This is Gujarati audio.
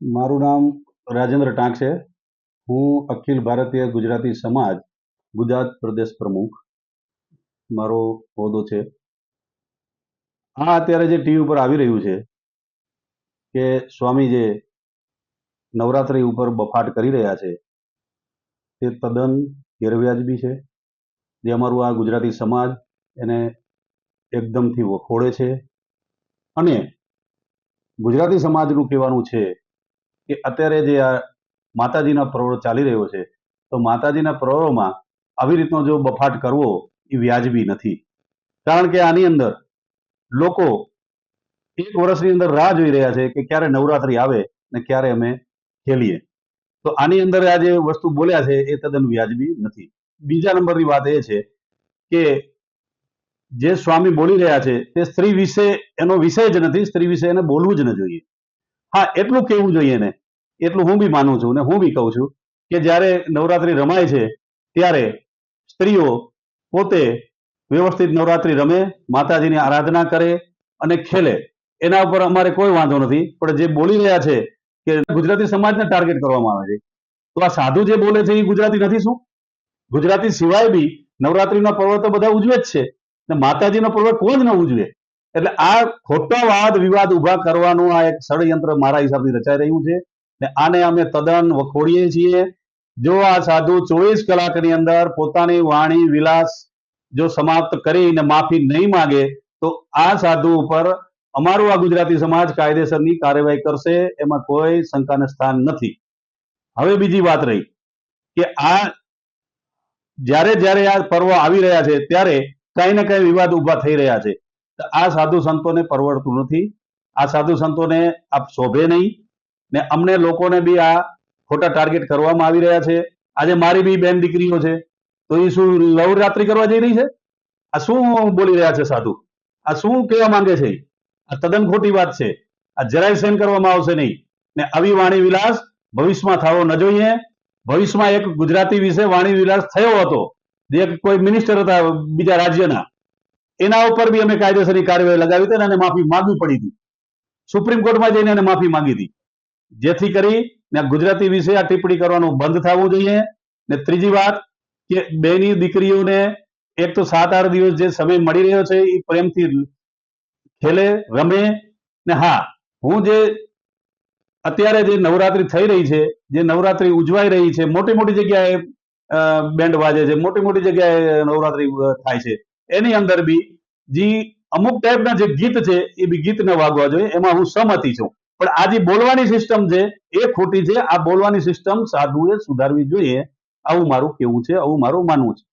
મારું નામ રાજેન્દ્ર ટાંક છે હું અખિલ ભારતીય ગુજરાતી સમાજ, ગુજરાત પ્રદેશ પ્રમુખ. મારો હોદ્દો છે. આ અત્યારે જે ટીવી ઉપર આવી રહ્યું છે કે સ્વામી જે નવરાત્રિ ઉપર બફાટ કરી રહ્યા છે, તે તદ્દન ગેરવ્યાજબી છે. જે અમારું આ ગુજરાતી સમાજ એને એકદમથી વખોડે છે. અને ગુજરાતી સમાજનું કહેવાનું છે કે અત્યારે જે આ માતાજીના પ્રવરો ચાલી રહ્યો છે, તો માતાજીના પ્રવરોમાં આવી રીતનો જો બફાટ કરવો એ વ્યાજબી નથી. કારણ કે આની અંદર લોકો એક વર્ષની અંદર રાહ જોઈ રહ્યા છે કે ક્યારે નવરાત્રી આવે ને ક્યારે અમે ખેલીએ. તો આની અંદર આ જે વસ્તુ બોલ્યા છે એ તદ્દન વ્યાજબી નથી. બીજા નંબરની વાત એ છે કે જે સ્વામી બોલી રહ્યા છે તે સ્ત્રી વિશે એનો વિષય જ નથી, સ્ત્રી વિશે એને બોલવું જ ન જોઈએ. હા, એટલું કહેવું જોઈએ ને. એટલું હું બી માનું છું ને, હું બી કહું છું કે જ્યારે નવરાત્રી રમાય છે, ત્યારે સ્ત્રીઓ પોતે વ્યવસ્થિત નવરાત્રી રમે, માતાજીની આરાધના કરે અને ખેલે. એના ઉપર અમારે કોઈ વાંધો નથી, પણ જે બોલી રહ્યા છે કે ગુજરાતી સમાજને ટાર્ગેટ કરવામાં આવે છે. તો આ સાધુ જે બોલે છે એ ગુજરાતી નથી શું? ગુજરાતી સિવાય બી નવરાત્રીના પર્વ તો બધા ઉજવે જ છે. ને માતાજીનો પર્વ કોણ ન ઉજવે? એટલે આ ખોટા વાદ વિવાદ ઊભા કરવાનું આ એક ષડયંત્ર મારા હિસાબથી રચાઈ રહ્યું છે ને આને અમે તદ્દન વખોડીએ છીએ. જો આ સાધુ ચોવીસ કલાકની અંદર પોતાની વાણી વિલાસ જો સમાપ્ત કરીને માફી નહીં માગે, તો આ સાધુ ઉપર અમારું આ ગુજરાતી સમાજ કાયદેસરની કાર્યવાહી કરશે, એમાં કોઈ શંકાને સ્થાન નથી. હવે બીજી વાત રહી કે આ જ્યારે જ્યારે આ પર્વ આવી રહ્યા છે, ત્યારે કઈ ને કઈ વિવાદ ઊભા થઈ રહ્યા છે. આ સાધુ સંતોને પરવડતું નથી. આ સાધુ સંતોને આ શોભે નહીં ને અમને લોકોને બી આ ખોટા ટાર્ગેટ કરવામાં આવી રહ્યા છે. આજે મારી બી બેન દીકરીઓ છે. તો એ શું નવરાત્રી કરવા જઈ રહી છે? આ શું બોલી રહ્યા છે સાધુ? આ શું કહેવા માંગે છે? આ તદ્દન ખોટી વાત છે. આ જરાય સહન કરવામાં આવશે નહીં. ને આવી વાણી વિલાસ ભવિષ્યમાં થવો ન જોઈએ. ભવિષ્યમાં એક ગુજરાતી વિશે વાણી વિલાસ થયો હતો. જે કોઈ મિનિસ્ટર હતા બીજા રાજ્યના. એના ઉપર બી અમે કાયદેસરની કાર્યવાહી લગાવી હતી અને માફી માંગવી પડી હતી. સુપ્રીમ કોર્ટમાં જઈને એને માફી માંગી હતી. જેથી કરી ગુજરાતી વિશે આ ટિપ્પણી કરવાનું બંધ થવું જોઈએ. ને ત્રીજી વાત કે બેની દીકરીઓને એક તો સાત આઠ દિવસ જે સમય મળી રહ્યો છે એ પ્રેમથી ખેલે, રમે ને હા, હું જે અત્યારે જે નવરાત્રી થઈ રહી છે, જે નવરાત્રી ઉજવાઈ રહી છે, મોટી મોટી જગ્યાએ બેન્ડ વાજે છે, મોટી મોટી જગ્યાએ નવરાત્રી થાય છે. એની અંદર બી જે અમુક ટાઈપના જે ગીત છે, એ બી ગીતને વાગવા જોઈએ. એમાં હું સહમતી છું. પણ આ જે બોલવાની સિસ્ટમ છે, એ ખોટી છે. આ બોલવાની સિસ્ટમ સાધુએ સુધારવી જોઈએ. આવું મારું કેવું છે, આવું મારું માનવું છે.